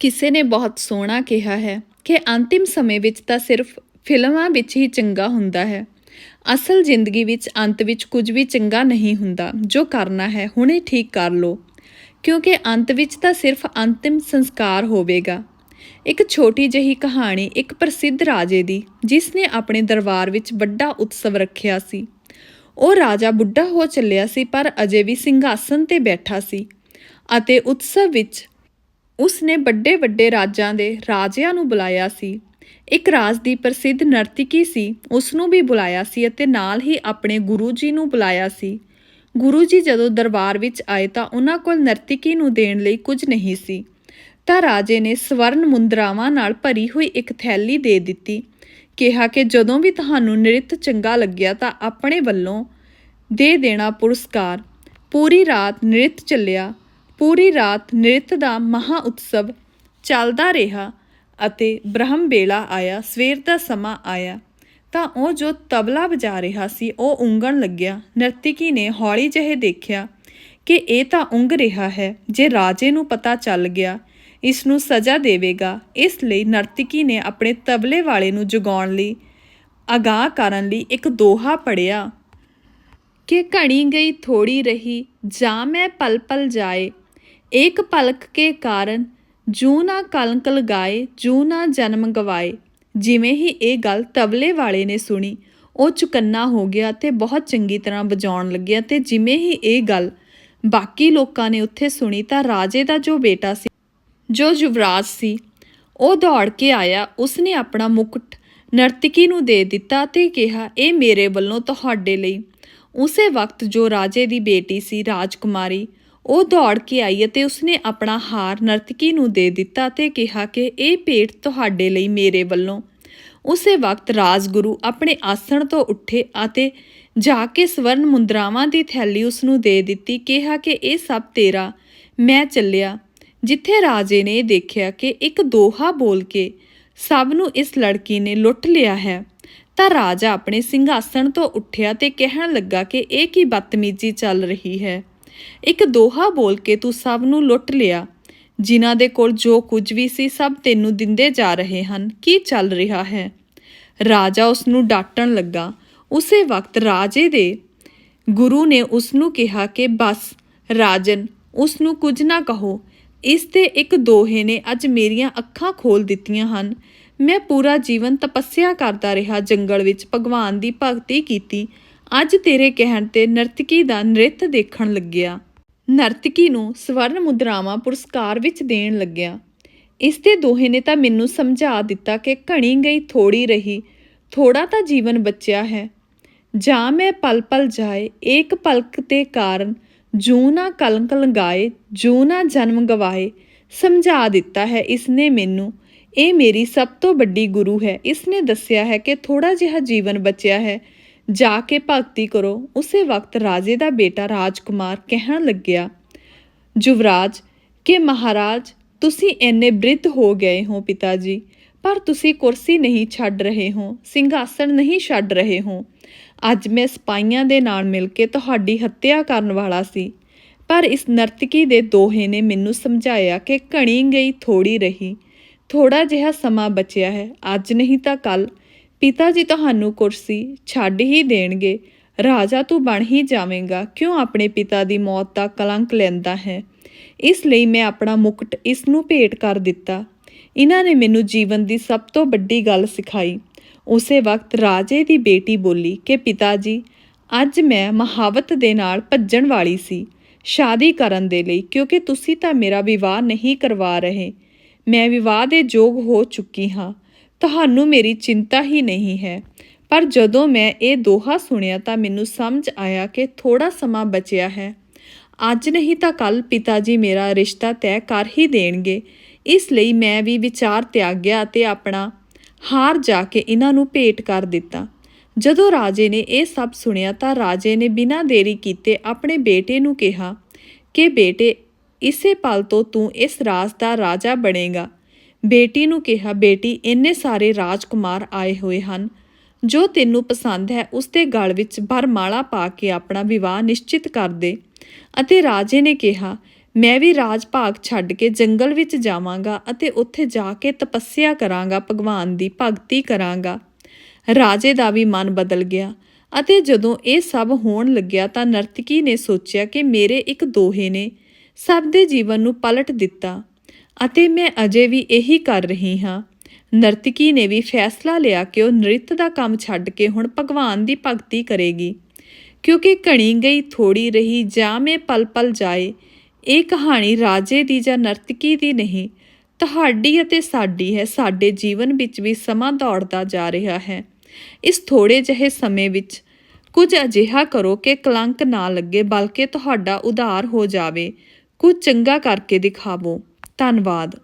ਕਿਸੇ ਨੇ ਬਹੁਤ ਸੋਹਣਾ ਕਿਹਾ ਹੈ ਕਿ ਅੰਤਿਮ ਸਮੇਂ ਵਿੱਚ ਤਾਂ ਸਿਰਫ ਫਿਲਮਾਂ ਵਿੱਚ ਹੀ ਚੰਗਾ ਹੁੰਦਾ ਹੈ। ਅਸਲ ਜ਼ਿੰਦਗੀ ਵਿੱਚ ਅੰਤ ਵਿੱਚ ਕੁਝ ਵੀ ਚੰਗਾ ਨਹੀਂ ਹੁੰਦਾ। ਜੋ ਕਰਨਾ ਹੈ, ਹੁਣੇ ਠੀਕ ਕਰ ਲਓ। ਕਿਉਂਕਿ ਅੰਤ ਵਿੱਚ ਤਾਂ ਸਿਰਫ ਅੰਤਿਮ ਸੰਸਕਾਰ ਹੋਵੇਗਾ। ਇੱਕ ਛੋਟੀ ਜਿਹੀ ਕਹਾਣੀ ਇੱਕ ਪ੍ਰਸਿੱਧ ਰਾਜੇ ਦੀ, ਜਿਸ ਨੇ ਆਪਣੇ ਦਰਬਾਰ ਵਿੱਚ ਵੱਡਾ ਉਤਸਵ ਰੱਖਿਆ ਸੀ। ਉਹ ਰਾਜਾ ਬੁੱਢਾ ਹੋ ਚੱਲਿਆ ਸੀ, ਪਰ ਅਜੇ ਵੀ ਸਿੰਘਾਸਨ ਤੇ ਬੈਠਾ ਸੀ। ਅਤੇ ਉਤਸਵ ਵਿੱਚ ਉਸ ਨੇ ਵੱਡੇ ਵੱਡੇ ਰਾਜਾਂ ਦੇ ਰਾਜਿਆਂ ਨੂੰ ਬੁਲਾਇਆ ਸੀ। ਇੱਕ ਰਾਜ ਦੀ ਪ੍ਰਸਿੱਧ ਨਰਤਕੀ ਸੀ ਉਸ ਨੂੰ ਵੀ ਬੁਲਾਇਆ ਸੀ ਅਤੇ ਨਾਲ ਹੀ ਆਪਣੇ ਗੁਰੂ ਜੀ ਨੂੰ ਬੁਲਾਇਆ ਸੀ। ਗੁਰੂ ਜੀ ਜਦੋਂ ਦਰਬਾਰ ਵਿੱਚ ਆਏ ਤਾਂ ਉਹਨਾਂ ਕੋਲ ਨਰਤਕੀ ਨੂੰ ਦੇਣ ਲਈ ਕੁਝ ਨਹੀਂ ਸੀ। ਤਾਂ ਰਾਜੇ ਨੇ ਸਵਰਨ ਮੁੰਦਰਾਵਾਂ ਨਾਲ ਭਰੀ ਹੋਈ ਇੱਕ ਥੈਲੀ ਦੇ ਦਿੱਤੀ। ਕਿਹਾ ਕਿ ਜਦੋਂ ਵੀ ਤੁਹਾਨੂੰ ਨ੍ਰਿਤ ਚੰਗਾ ਲੱਗਿਆ ਤਾਂ ਆਪਣੇ ਵੱਲੋਂ ਦੇ ਦੇਣਾ ਪੁਰਸਕਾਰ। ਪੂਰੀ ਰਾਤ ਨ੍ਰਿਤ ਚੱਲਿਆ। ਪੂਰੀ ਰਾਤ ਨ੍ਰਿਤ ਦਾ ਮਹਾ ਉਤਸਵ ਚੱਲਦਾ ਰਿਹਾ ਅਤੇ ਬ੍ਰਹਮ ਵੇਲਾ ਆਇਆ, ਸਵੇਰ ਦਾ ਸਮਾਂ ਆਇਆ, ਤਾਂ ਉਹ ਜੋ ਤਬਲਾ ਵਜਾ ਰਿਹਾ ਸੀ, ਉਹ ਉਂਗਣ ਲੱਗਿਆ। ਨਰਤਕੀ ਨੇ ਹੌਲੀ ਜਿਹੇ ਦੇਖਿਆ ਕਿ ਇਹ ਤਾਂ ਉਂਗ ਰਿਹਾ ਹੈ, ਜੇ ਰਾਜੇ ਨੂੰ ਪਤਾ ਚੱਲ ਗਿਆ, ਇਸ ਨੂੰ ਸਜ਼ਾ ਦੇਵੇਗਾ। ਇਸ ਲਈ ਨਰਤਕੀ ਨੇ ਆਪਣੇ ਤਬਲੇ ਵਾਲੇ ਨੂੰ ਜਗਾਉਣ ਲਈ, ਅਗਾਹ ਕਰਨ ਲਈ ਇੱਕ ਦੋਹਾ ਪੜਿਆ ਕਿ ਘਣੀ ਗਈ ਥੋੜੀ ਰਹੀ, ਜਾਂ ਮੈਂ ਪਲ ਪਲ ਜਾਏ ਏਕ ਪਲਕ ਕੇ ਕਾਰਨ ਜੂ ਨਾ ਕਲੰਕ ਲਗਾਏ, ਜੂ ਨਾ ਜਨਮ ਗਵਾਏ। ਜਿਵੇਂ ਹੀ ਇਹ ਗੱਲ ਤਬਲੇ ਵਾਲੇ ਨੇ ਸੁਣੀ, ਉਹ ਚੁਕੰਨਾ ਹੋ ਗਿਆ ਤੇ ਬਹੁਤ ਚੰਗੀ ਤਰ੍ਹਾਂ ਵਜਾਉਣ ਲੱਗਿਆ ਤੇ ਜਿਵੇਂ ਹੀ ਇਹ ਗੱਲ ਬਾਕੀ ਲੋਕਾਂ ਨੇ ਉੱਥੇ ਸੁਣੀ ਤਾਂ ਰਾਜੇ ਦਾ ਜੋ ਬੇਟਾ ਸੀ, ਜੋ ਯੁਵਰਾਜ ਸੀ, ਉਹ ਦੌੜ ਕੇ ਆਇਆ। ਉਸਨੇ ਆਪਣਾ ਮੁਕਟ ਨਰਤਕੀ ਨੂੰ ਦੇ ਦਿੱਤਾ ਤੇ ਕਿਹਾ, ਇਹ ਮੇਰੇ ਵੱਲੋਂ ਤੁਹਾਡੇ ਲਈ। ਉਸੇ ਵਕਤ ਜੋ ਰਾਜੇ ਦੀ ਬੇਟੀ ਸੀ, ਰਾਜਕੁਮਾਰੀ ਉਹ ਦੌੜ ਕੇ ਆਈ ਅਤੇ ਉਸਨੇ ਆਪਣਾ ਹਾਰ ਨਰਤਕੀ ਨੂੰ ਦੇ ਦਿੱਤਾ ਤੇ ਕਿਹਾ ਕਿ ਇਹ ਭੇਟ ਤੁਹਾਡੇ ਲਈ ਮੇਰੇ ਵੱਲੋਂ। ਉਸੇ ਵਕਤ ਰਾਜਗੁਰੂ ਆਪਣੇ ਆਸਣ ਤੋਂ ਉੱਠੇ ਅਤੇ ਜਾ ਕੇ ਸਵਰਨ ਮੁੰਦਰਾਵਾਂ ਦੀ ਥੈਲੀ ਉਸ ਨੂੰ ਦੇ ਦਿੱਤੀ, ਕਿਹਾ ਕਿ ਇਹ ਸਭ ਤੇਰਾ। ਮੈਂ ਚੱਲਿਆ, ਜਿੱਥੇ ਰਾਜੇ ਨੇ ਦੇਖਿਆ ਕਿ ਇੱਕ ਦੋਹਾ ਬੋਲ ਕੇ ਸਭ ਨੂੰ ਇਸ ਲੜਕੀ ਨੇ ਲੁੱਟ ਲਿਆ ਹੈ। ਤਾਂ ਰਾਜਾ ਆਪਣੇ ਸਿੰਘਾਸਣ ਤੋਂ ਉੱਠਿਆ ਤੇ ਕਹਿਣ ਲੱਗਾ ਕਿ ਇਹ ਕੀ ਬਦਤਮੀਜ਼ੀ ਚੱਲ ਰਹੀ ਹੈ। ਇੱਕ ਦੋਹਾ ਬੋਲ ਕੇ ਤੂੰ ਸਭ ਨੂੰ ਲੁੱਟ ਲਿਆ। ਜਿਨ੍ਹਾਂ ਦੇ ਕੋਲ ਜੋ ਕੁਝ ਵੀ ਸੀ, ਸਭ ਤੈਨੂੰ ਦਿੰਦੇ ਜਾ ਰਹੇ ਹਨ। ਕੀ ਚੱਲ ਰਿਹਾ ਹੈ? ਰਾਜਾ ਉਸ ਨੂੰ ਡਾਂਟਣ ਲੱਗਾ। ਉਸੇ ਵਕਤ ਰਾਜੇ ਦੇ ਗੁਰੂ ਨੇ ਉਸ ਨੂੰ ਕਿਹਾ ਕਿ, ਬਸ, ਰਾਜਨ ਉਸ ਨੂੰ ਕੁਝ ਨਾ ਕਹੋ। ਇਸ ਤੇ ਇੱਕ ਦੋਹੇ ਨੇ ਅੱਜ ਮੇਰੀਆਂ ਅੱਖਾਂ ਖੋਲ ਦਿੱਤੀਆਂ ਹਨ। ਮੈਂ ਪੂਰਾ ਜੀਵਨ ਤਪੱਸਿਆ ਕਰਦਾ ਰਿਹਾ ਜੰਗਲ ਵਿੱਚ ਭਗਵਾਨ ਦੀ ਭਗਤੀ ਕੀਤੀ। ਅੱਜ ਤੇਰੇ ਕਹਿਣ ਤੇ ਨਰਤਕੀ ਦਾ ਨ੍ਰਿਤ ਦੇਖਣ ਲੱਗਿਆ। ਨਰਤਕੀ ਨੂੰ ਸਵਰਨ ਮੁਦਰਾਵਾਂ ਪੁਰਸਕਾਰ ਵਿੱਚ ਦੇਣ ਲੱਗਿਆ। ਇਸ ਤੇ ਦੋਹੇ ਨੇ ਤਾਂ ਮੈਨੂੰ ਸਮਝਾ ਦਿੱਤਾ ਕਿ ਘਣੀ ਗਈ ਥੋੜੀ ਰਹੀ ਥੋੜਾ ਤਾਂ ਜੀਵਨ ਬਚਿਆ ਹੈ। ਜਾਂ ਮੈਂ ਪਲ ਪਲ ਜਾਏ, ਏਕ ਪਲਕ ਤੇ ਕਾਰਨ, ਜੂ ਨਾ ਕਲੰਕ ਲਗਾਏ ਜੂ ਨਾ ਜਨਮ ਗਵਾਏ, ਸਮਝਾ ਦਿੱਤਾ ਹੈ ਇਸ ਨੇ ਮੈਨੂੰ। ਇਹ ਮੇਰੀ ਸਭ ਤੋਂ ਵੱਡੀ ਗੁਰੂ ਹੈ। ਇਸ ਨੇ ਦੱਸਿਆ ਹੈ ਕਿ ਥੋੜਾ ਜਿਹਾ ਜੀਵਨ ਬਚਿਆ ਹੈ। ਜਾ ਕੇ ਭਗਤੀ ਕਰੋ। ਉਸੇ ਵਕਤ ਰਾਜੇ ਦਾ ਬੇਟਾ ਰਾਜਕੁਮਾਰ ਕਹਿਣ ਲੱਗਿਆ, ਯੁਵਰਾਜ, ਕਿ ਮਹਾਰਾਜ, ਤੁਸੀਂ ਇੰਨੇ ਬ੍ਰਿਧ ਹੋ ਗਏ ਹੋ ਪਿਤਾ ਜੀ ਪਰ ਤੁਸੀਂ ਕੁਰਸੀ ਨਹੀਂ ਛੱਡ ਰਹੇ ਹੋ, ਸਿੰਘਾਸਣ ਨਹੀਂ ਛੱਡ ਰਹੇ ਹੋ। ਅੱਜ ਮੈਂ ਸਿਪਾਹੀਆਂ ਦੇ ਨਾਲ ਮਿਲ ਕੇ ਤੁਹਾਡੀ ਹੱਤਿਆ ਕਰਨ ਵਾਲਾ ਸੀ, ਪਰ ਇਸ ਨਰਤਕੀ ਦੇ ਦੋਹੇ ਨੇ ਮੈਨੂੰ ਸਮਝਾਇਆ ਕਿ ਘਣੀ ਗਈ ਥੋੜੀ ਰਹੀ। ਥੋੜਾ ਜਿਹਾ ਸਮਾਂ ਬਚਿਆ ਹੈ, ਅੱਜ ਨਹੀਂ ਤਾਂ ਕੱਲ ਪਿਤਾ ਜੀ ਤੁਹਾਨੂੰ ਕੁਰਸੀ ਛੱਡ ਹੀ ਦੇਣਗੇ। ਰਾਜਾ ਤੂੰ ਬਣ ਹੀ ਜਾਵੇਂਗਾ। ਕਿਉਂ ਆਪਣੇ ਪਿਤਾ ਦੀ ਮੌਤ ਦਾ ਕਲੰਕ ਲੈਂਦਾ ਹੈ? ਇਸ ਲਈ ਮੈਂ ਆਪਣਾ ਮੁਕਟ ਇਸ ਨੂੰ ਭੇਟ ਕਰ ਦਿੱਤਾ। ਇਹਨਾਂ ਨੇ ਮੈਨੂੰ ਜੀਵਨ ਦੀ ਸਭ ਤੋਂ ਵੱਡੀ ਗੱਲ ਸਿਖਾਈ। ਉਸੇ ਵਕਤ ਰਾਜੇ ਦੀ ਬੇਟੀ ਬੋਲੀ ਕਿ ਪਿਤਾ ਜੀ, ਅੱਜ ਮੈਂ ਮਹਾਵਤ ਦੇ ਨਾਲ ਭੱਜਣ ਵਾਲੀ ਸੀ, ਸ਼ਾਦੀ ਕਰਨ ਦੇ ਲਈ, ਕਿਉਂਕਿ ਤੁਸੀਂ ਤਾਂ ਮੇਰਾ ਵਿਵਾਹ ਨਹੀਂ ਕਰਵਾ ਰਹੇ। ਮੈਂ ਵਿਵਾਹ ਦੇ ਯੋਗ ਹੋ ਚੁੱਕੀ ਹਾਂ। ਤੁਹਾਨੂੰ ਮੇਰੀ ਚਿੰਤਾ ਹੀ ਨਹੀਂ ਹੈ। ਪਰ ਜਦੋਂ ਮੈਂ ਇਹ ਦੋਹਾ ਸੁਣਿਆ ਤਾਂ ਮੈਨੂੰ ਸਮਝ ਆਇਆ ਕਿ ਥੋੜਾ ਸਮਾਂ ਬਚਿਆ ਹੈ। ਅੱਜ ਨਹੀਂ ਤਾਂ ਕੱਲ ਪਿਤਾ ਜੀ ਮੇਰਾ ਰਿਸ਼ਤਾ ਤੈਅ ਕਰ ਹੀ ਦੇਣਗੇ। ਇਸ ਲਈ ਮੈਂ ਵੀ ਵਿਚਾਰ ਤਿਆਗਿਆ ਅਤੇ ਆਪਣਾ ਹਾਰ ਜਾ ਕੇ ਇਹਨਾਂ ਨੂੰ ਭੇਟ ਕਰ ਦਿੱਤਾ। ਜਦੋਂ ਰਾਜੇ ਨੇ ਇਹ ਸਭ ਸੁਣਿਆ ਤਾਂ ਰਾਜੇ ਨੇ ਬਿਨਾਂ ਦੇਰੀ ਕੀਤੇ ਆਪਣੇ ਬੇਟੇ ਨੂੰ ਕਿਹਾ ਕਿ ਬੇਟੇ, ਇਸੇ ਪਲ ਤੋਂ ਤੂੰ ਇਸ ਰਾਜ ਦਾ ਰਾਜਾ ਬਣੇਗਾ। ਬੇਟੀ ਨੂੰ ਕਿਹਾ, ਬੇਟੀ, ਇੰਨੇ ਸਾਰੇ ਰਾਜਕੁਮਾਰ ਆਏ ਹੋਏ ਹਨ। ਜੋ ਤੈਨੂੰ ਪਸੰਦ ਹੈ, ਉਸ ਦੇ ਗਲ ਵਿੱਚ ਬਰਮਾਲਾ ਪਾ ਕੇ ਆਪਣਾ ਵਿਵਾਹ ਨਿਸ਼ਚਿਤ ਕਰ ਦੇ। ਅਤੇ ਰਾਜੇ ਨੇ ਕਿਹਾ, ਮੈਂ ਵੀ ਰਾਜ ਭਾਗ ਛੱਡ ਕੇ ਜੰਗਲ ਵਿੱਚ ਜਾਵਾਂਗਾ ਅਤੇ ਉੱਥੇ ਜਾ ਕੇ ਤਪੱਸਿਆ ਕਰਾਂਗਾ, ਭਗਵਾਨ ਦੀ ਭਗਤੀ ਕਰਾਂਗਾ। ਰਾਜੇ ਦਾ ਵੀ ਮਨ ਬਦਲ ਗਿਆ ਅਤੇ ਜਦੋਂ ਇਹ ਸਭ ਹੋਣ ਲੱਗਿਆ ਤਾਂ ਨਰਤਕੀ ਨੇ ਸੋਚਿਆ ਕਿ ਮੇਰੇ ਇੱਕ ਦੋਹੇ ਨੇ ਸਭ ਦੇ ਜੀਵਨ ਨੂੰ ਪਲਟ ਦਿੱਤਾ। ਅਤੇ ਮੈਂ ਅਜੇ ਵੀ ਇਹੀ ਕਰ ਰਹੀ ਹਾਂ। ਨਰਤਕੀ ਨੇ ਵੀ ਫੈਸਲਾ ਲਿਆ ਕਿ ਉਹ ਨ੍ਰਿਤ ਦਾ ਕੰਮ ਛੱਡ ਕੇ ਹੁਣ ਭਗਵਾਨ ਦੀ ਭਗਤੀ ਕਰੇਗੀ। ਕਿਉਂਕਿ ਘਣੀ ਗਈ ਥੋੜੀ ਰਹੀ, ਜਾਂ ਮੈਂ ਪਲ ਪਲ ਜਾਏ, ਇਹ ਕਹਾਣੀ ਰਾਜੇ ਦੀ ਜਾਂ ਨਰਤਕੀ ਦੀ ਨਹੀਂ, ਤੁਹਾਡੀ ਅਤੇ ਸਾਡੀ ਹੈ। ਸਾਡੇ ਜੀਵਨ ਵਿੱਚ ਵੀ ਸਮਾਂ ਦੌੜਦਾ ਜਾ ਰਿਹਾ ਹੈ। ਇਸ ਥੋੜੇ ਜਿਹੇ ਸਮੇਂ ਵਿੱਚ ਕੁਝ ਅਜਿਹਾ ਕਰੋ ਕਿ ਕਲੰਕ ਨਾ ਲੱਗੇ, ਬਲਕਿ ਤੁਹਾਡਾ ਉਧਾਰ ਹੋ ਜਾਵੇ। ਕੁਝ ਚੰਗਾ ਕਰਕੇ ਦਿਖਾਵੋ। ਧੰਨਵਾਦ।